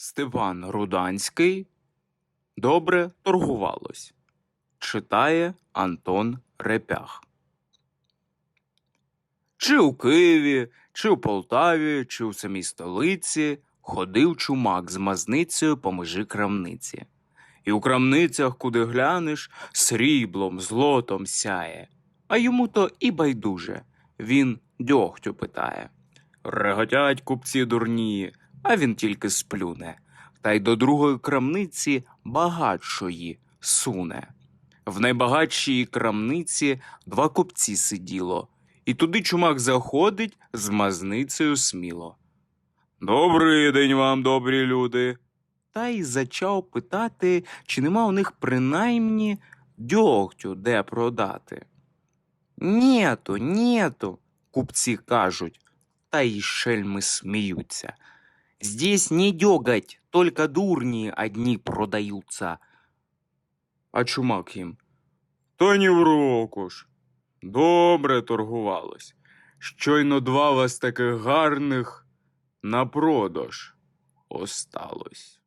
Степан Руданський добре торгувалось. Читає Антон Репях. Чи у Києві, чи у Полтаві, чи у самій столиці ходив чумак з мазницею по межі крамниці. І у крамницях, куди глянеш, сріблом, злотом сяє. А йому то і байдуже. Він дьогтю питає. Реготять купці дурні, а він тільки сплюне. Та й до другої крамниці багатшої суне. В найбагатшій крамниці два купці сиділо, і туди чумак заходить з мазницею сміло. Добрий день вам, добрі люди. Та й зачав питати, чи нема у них принаймні дьогтю де продати. Нєту, нєту, купці кажуть, та й шельми сміються. Здесь не дёготь, только дурни одни продаются. А чумак їм. То ні в року ж. Добре торгувалось. Щойно два вас таких гарних на продаж осталось.